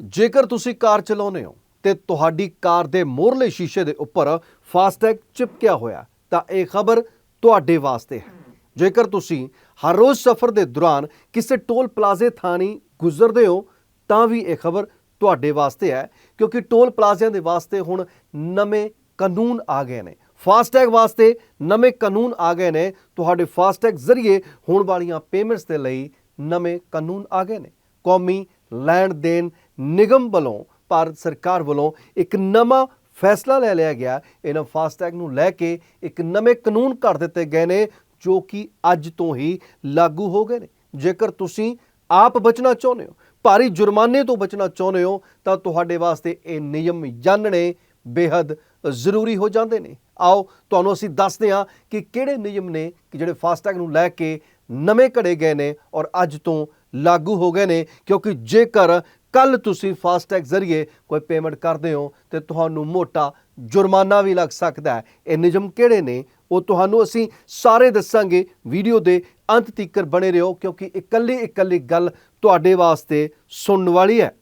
ਜੇਕਰ ਤੁਸੀਂ ਕਾਰ ਚਲਾਉਂਦੇ ਹੋ ਤੇ ਤੁਹਾਡੀ ਕਾਰ ਦੇ ਮੋਹਰਲੇ ਸ਼ੀਸ਼ੇ ਦੇ ਉੱਪਰ ਫਾਸਟੈਗ ਚਿਪਕਿਆ ਹੋਇਆ, ਤਾਂ ਇਹ ਖਬਰ ਤੁਹਾਡੇ ਵਾਸਤੇ ਹੈ। ਜੇਕਰ ਤੁਸੀਂ ਹਰ ਰੋਜ਼ ਸਫ਼ਰ ਦੇ ਦੌਰਾਨ ਕਿਸੇ ਟੋਲ ਪਲਾਜ਼ੇ ਥਾਣੀ ਗੁਜ਼ਰਦੇ ਹੋ, ਤਾਂ ਵੀ ਇਹ ਖਬਰ ਤੁਹਾਡੇ ਵਾਸਤੇ ਹੈ, ਕਿਉਂਕਿ ਟੋਲ ਪਲਾਜ਼ਿਆਂ ਦੇ ਵਾਸਤੇ ਹੁਣ ਨਵੇਂ ਕਾਨੂੰਨ ਆ ਗਏ ਨੇ। ਫਾਸਟੈਗ ਵਾਸਤੇ ਨਵੇਂ ਕਾਨੂੰਨ ਆ ਗਏ ਨੇ। ਤੁਹਾਡੇ ਫਾਸਟੈਗ ਜ਼ਰੀਏ ਹੋਣ ਵਾਲੀਆਂ ਪੇਮੈਂਟਸ ਦੇ ਲਈ ਨਵੇਂ ਕਾਨੂੰਨ ਆ ਗਏ ਨੇ। ਕੌਮੀ ਲੈਣ ਦੇਣ ਨਿਗਮ ਵੱਲੋਂ, ਭਾਰਤ ਸਰਕਾਰ ਵੱਲੋਂ ਇੱਕ ਨਵਾਂ ਫੈਸਲਾ ਲੈ ਲਿਆ ਗਿਆ। ਇਹਨਾਂ ਫਾਸਟੈਗ ਨੂੰ ਲੈ ਕੇ ਇੱਕ ਨਵੇਂ ਕਾਨੂੰਨ ਘੜ ਦਿੱਤੇ ਗਏ ਨੇ, ਜੋ ਕਿ ਅੱਜ ਤੋਂ ਹੀ ਲਾਗੂ ਹੋ ਗਏ ਨੇ। ਜੇਕਰ ਤੁਸੀਂ ਆਪ ਬਚਣਾ ਚਾਹੁੰਦੇ ਹੋ, ਭਾਰੀ ਜੁਰਮਾਨੇ ਤੋਂ ਬਚਣਾ ਚਾਹੁੰਦੇ ਹੋ, ਤਾਂ ਤੁਹਾਡੇ ਵਾਸਤੇ ਇਹ ਨਿਯਮ ਜਾਣਨੇ ਬੇहद ਜ਼ਰੂਰੀ ਹੋ ਜਾਂਦੇ ਨੇ। ਆਓ, ਤੁਹਾਨੂੰ ਅਸੀਂ ਦੱਸਦੇ ਹਾਂ ਕਿ ਕਿਹੜੇ ਨਿਯਮ ਨੇ ਕਿ ਜਿਹੜੇ ਫਾਸਟੈਗ ਨੂੰ ਲੈ ਕੇ ਨਵੇਂ ਘੜੇ ਗਏ ਨੇ ਔਰ ਅੱਜ ਤੋਂ ਲਾਗੂ ਹੋ ਗਏ ਨੇ, ਕਿਉਂਕਿ ਜੇਕਰ ਕੱਲ ਤੁਸੀਂ ਫਾਸਟੈਗ ਜ਼ਰੀਏ ਕੋਈ ਪੇਮੈਂਟ ਕਰਦੇ ਹੋ ਤੇ ਤੁਹਾਨੂੰ ਮੋਟਾ ਜੁਰਮਾਨਾ ਵੀ ਲੱਗ ਸਕਦਾ ਹੈ। ਇਹ ਨਿਯਮ ਕਿਹੜੇ ਨੇ? ਉਹ ਤੁਹਾਨੂੰ ਅਸੀਂ ਸਾਰੇ ਦੱਸਾਂਗੇ। ਵੀਡੀਓ ਦੇ ਅੰਤ ਤੀਕਰ ਬਣੇ ਰਹੋ ਕਿਉਂਕਿ ਇਕੱਲੀ ਇਕੱਲੀ ਗੱਲ ਤੁਹਾਡੇ ਵਾਸਤੇ ਸੁਣਨ ਵਾਲੀ ਹੈ।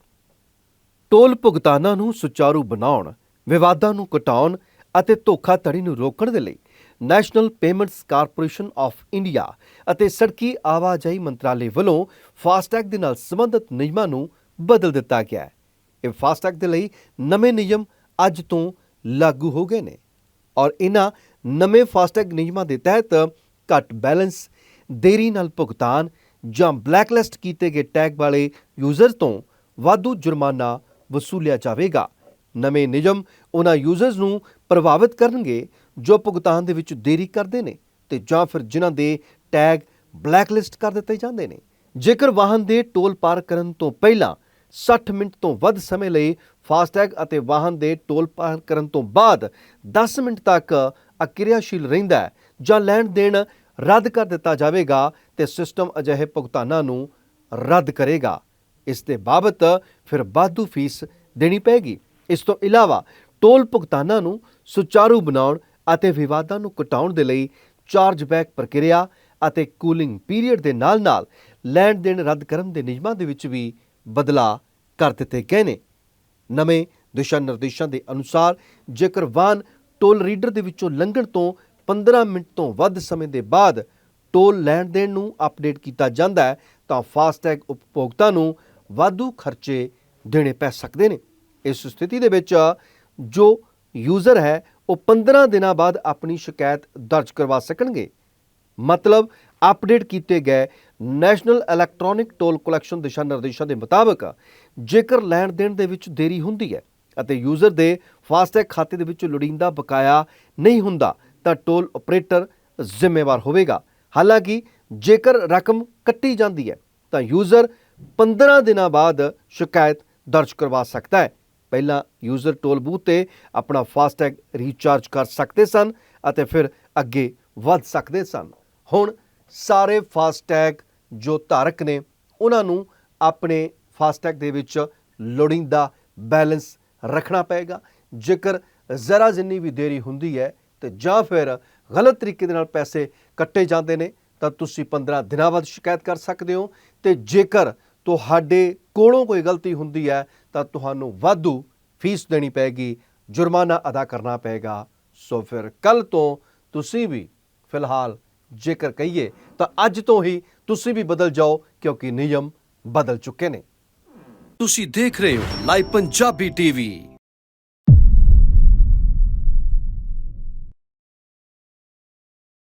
ਟੋਲ ਭੁਗਤਾਨਾਂ ਨੂੰ ਸੁਚਾਰੂ ਬਣਾਉਣ, ਵਿਵਾਦਾਂ ਨੂੰ ਘਟਾਉਣ ਅਤੇ ਧੋਖਾਧੜੀ ਨੂੰ ਰੋਕਣ ਦੇ ਲਈ National Payments Corporation of India ਅਤੇ ਸੜਕੀ ਆਵਾਜਾਈ ਮੰਤਰਾਲੇ ਵੱਲੋਂ ਫਾਸਟੈਗ ਦੇ ਨਾਲ ਸੰਬੰਧਿਤ ਨਿਯਮਾਂ ਨੂੰ ਬਦਲ ਦਿੱਤਾ ਗਿਆ ਹੈ। ਇਹ ਫਾਸਟੈਗ ਦੇ ਲਈ ਨਵੇਂ ਨਿਯਮ ਅੱਜ ਤੋਂ ਲਾਗੂ ਹੋ ਗਏ ਨੇ ਔਰ ਇਹਨਾਂ ਨਵੇਂ ਫਾਸਟੈਗ ਨਿਯਮਾਂ ਦੇ ਤਹਿਤ ਘੱਟ ਬੈਲੈਂਸ, ਦੇਰੀ ਨਾਲ ਭੁਗਤਾਨ ਜਾਂ ਬਲੈਕਲਿਸਟ ਕੀਤੇ ਗਏ ਟੈਗ ਵਾਲੇ ਯੂਜ਼ਰ ਤੋਂ ਵਾਧੂ ਜੁਰਮਾਨਾ ਵਸੂਲਿਆ ਜਾਵੇਗਾ। ਨਵੇਂ ਨਿਯਮ ਉਹਨਾਂ ਯੂਜ਼ਰਸ ਨੂੰ ਪ੍ਰਭਾਵਿਤ ਕਰਨਗੇ ਜੋ ਭੁਗਤਾਨ ਦੇ ਵਿੱਚ ਦੇਰੀ ਕਰਦੇ ਨੇ ਤੇ ਜਾਂ ਫਿਰ ਜਿਨ੍ਹਾਂ ਦੇ ਟੈਗ ਬਲੈਕਲਿਸਟ ਕਰ ਦਿੱਤੇ ਜਾਂਦੇ ਨੇ। ਜੇਕਰ ਵਾਹਨ ਦੇ ਟੋਲ ਪਾਰ ਕਰਨ ਤੋਂ ਪਹਿਲਾਂ 60 ਮਿੰਟ ਤੋਂ ਵੱਧ ਸਮੇਂ ਲਈ ਫਾਸਟੈਗ ਅਤੇ ਵਾਹਨ ਦੇ ਟੋਲ ਪਾਰ ਕਰਨ ਤੋਂ ਬਾਅਦ 10 ਮਿੰਟ ਤੱਕ ਅਕਿਰਿਆਸ਼ੀਲ ਰਹਿੰਦਾ ਹੈ ਜਾਂ ਲੈਣ ਦੇਣ ਰੱਦ ਕਰ ਦਿੱਤਾ ਜਾਵੇਗਾ ਤੇ ਸਿਸਟਮ ਅਜਿਹੇ ਭੁਗਤਾਨਾਂ ਨੂੰ ਰੱਦ ਕਰੇਗਾ। ਇਸ ਦੇ ਬਾਬਤ ਫਿਰ ਵਾਧੂ ਫੀਸ ਦੇਣੀ ਪਏਗੀ। ਇਸ ਤੋਂ ਇਲਾਵਾ ਟੋਲ ਭੁਗਤਾਨਾਂ ਨੂੰ ਸੁਚਾਰੂ ਬਣਾਉਣ ਅਤੇ ਵਿਵਾਦਾਂ ਨੂੰ ਘਟਾਉਣ ਦੇ ਲਈ ਚਾਰਜਬੈਕ ਪ੍ਰਕਿਰਿਆ ਅਤੇ ਕੂਲਿੰਗ ਪੀਰੀਅਡ ਦੇ ਨਾਲ-ਨਾਲ ਲੈਣ ਦੇਣ ਰੱਦ ਕਰਨ ਦੇ ਨਿਯਮਾਂ ਦੇ ਵਿੱਚ ਵੀ ਬਦਲਾਅ ਕਰ ਦਿੱਤੇ ਗਏ ਨੇ ਨਵੇਂ ਦਿਸ਼ਾ ਨਿਰਦੇਸ਼ਾਂ ਦੇ ਅਨੁਸਾਰ ਜੇਕਰ ਵਾਹਨ ਟੋਲ ਰੀਡਰ ਦੇ ਵਿੱਚੋਂ ਲੰਘਣ ਤੋਂ 15 ਮਿੰਟ ਤੋਂ ਵੱਧ ਸਮੇਂ ਦੇ ਬਾਅਦ ਟੋਲ ਲੈਣ ਦੇਣ ਨੂੰ ਅਪਡੇਟ ਕੀਤਾ ਜਾਂਦਾ ਹੈ, ਤਾਂ ਫਾਸਟੈਗ ਉਪਭੋਗਤਾ ਨੂੰ ਵਾਧੂ ਖਰਚੇ ਦੇਣੇ ਪੈ ਸਕਦੇ ਨੇ। ਇਸ ਸਥਿਤੀ ਦੇ ਵਿੱਚ ਜੋ ਯੂਜ਼ਰ ਹੈ, ਉਹ 15 ਦਿਨਾਂ ਬਾਅਦ ਆਪਣੀ ਸ਼ਿਕਾਇਤ ਦਰਜ ਕਰਵਾ ਸਕਣਗੇ। ਮਤਲਬ ਅਪਡੇਟ ਕੀਤੇ ਗਏ ਨੈਸ਼ਨਲ ਇਲੈਕਟ੍ਰੋਨਿਕ ਟੋਲ ਕਲੈਕਸ਼ਨ ਦਿਸ਼ਾ ਨਿਰਦੇਸ਼ਾਂ ਦੇ ਮੁਤਾਬਕ, ਜੇਕਰ ਲੈਣ ਦੇਣ ਦੇ ਵਿੱਚ ਦੇਰੀ ਹੁੰਦੀ ਹੈ ਅਤੇ ਯੂਜ਼ਰ ਦੇ ਫਾਸਟੈਗ ਖਾਤੇ ਦੇ ਵਿੱਚ ਲੋੜੀਂਦਾ ਬਕਾਇਆ ਨਹੀਂ ਹੁੰਦਾ, ਤਾਂ ਟੋਲ ਆਪਰੇਟਰ ਜ਼ਿੰਮੇਵਾਰ ਹੋਵੇਗਾ। ਹਾਲਾਂਕਿ, ਜੇਕਰ ਰਕਮ ਕੱਟੀ ਜਾਂਦੀ ਹੈ, ਤਾਂ ਯੂਜ਼ਰ 15 ਦਿਨਾਂ ਬਾਅਦ ਸ਼ਿਕਾਇਤ ਦਰਜ ਕਰਵਾ ਸਕਦਾ ਹੈ। ਪਹਿਲਾਂ ਯੂਜ਼ਰ ਟੋਲ ਬੂਥ ਤੇ ਆਪਣਾ ਫਾਸਟੈਗ ਰੀਚਾਰਜ ਕਰ ਸਕਦੇ ਸਨ ਅਤੇ ਫਿਰ ਅੱਗੇ ਵੱਧ ਸਕਦੇ ਸਨ। ਹੁਣ ਸਾਰੇ ਫਾਸਟੈਗ ਜੋ ਧਾਰਕ ਨੇ, ਉਹਨਾਂ ਨੂੰ ਆਪਣੇ ਫਾਸਟੈਗ ਦੇ ਵਿੱਚ ਲੋੜੀਂਦਾ ਬੈਲੈਂਸ ਰੱਖਣਾ ਪਏਗਾ। ਜੇਕਰ ਜ਼ਰਾ ਜਿੰਨੀ ਵੀ ਦੇਰੀ ਹੁੰਦੀ ਹੈ ਤੇ ਜਾਂ ਫਿਰ ਗਲਤ ਤਰੀਕੇ ਦੇ ਨਾਲ ਪੈਸੇ ਕੱਟੇ ਜਾਂਦੇ ਨੇ, ਤਾਂ ਤੁਸੀਂ 15 ਦਿਨਾਂ ਬਾਅਦ ਸ਼ਿਕਾਇਤ ਕਰ ਸਕਦੇ ਹੋ। ਤੇ ਜੇਕਰ ਤੁਹਾਡੇ ਕੋਲੋਂ ਕੋਈ ਗਲਤੀ ਹੁੰਦੀ ਹੈ, ਤਾਂ ਤੁਹਾਨੂੰ ਵਾਧੂ ਫੀਸ ਦੇਣੀ ਪਏਗੀ, ਜੁਰਮਾਨਾ ਅਦਾ ਕਰਨਾ ਪਏਗਾ। ਸੋ ਫਿਰ ਕੱਲ ਤੋਂ ਤੁਸੀਂ ਵੀ ਫਿਲਹਾਲ ਜੇਕਰ ਕਹੀਏ ਤਾਂ ਅੱਜ ਤੋਂ ਹੀ ਤੁਸੀਂ ਵੀ ਬਦਲ ਜਾਓ, ਕਿਉਂਕਿ ਨਿਯਮ ਬਦਲ ਚੁੱਕੇ ਨੇ। ਤੁਸੀਂ ਦੇਖ ਰਹੇ ਹੋ ਲਾਈਵ ਪੰਜਾਬੀ ਟੀਵੀ।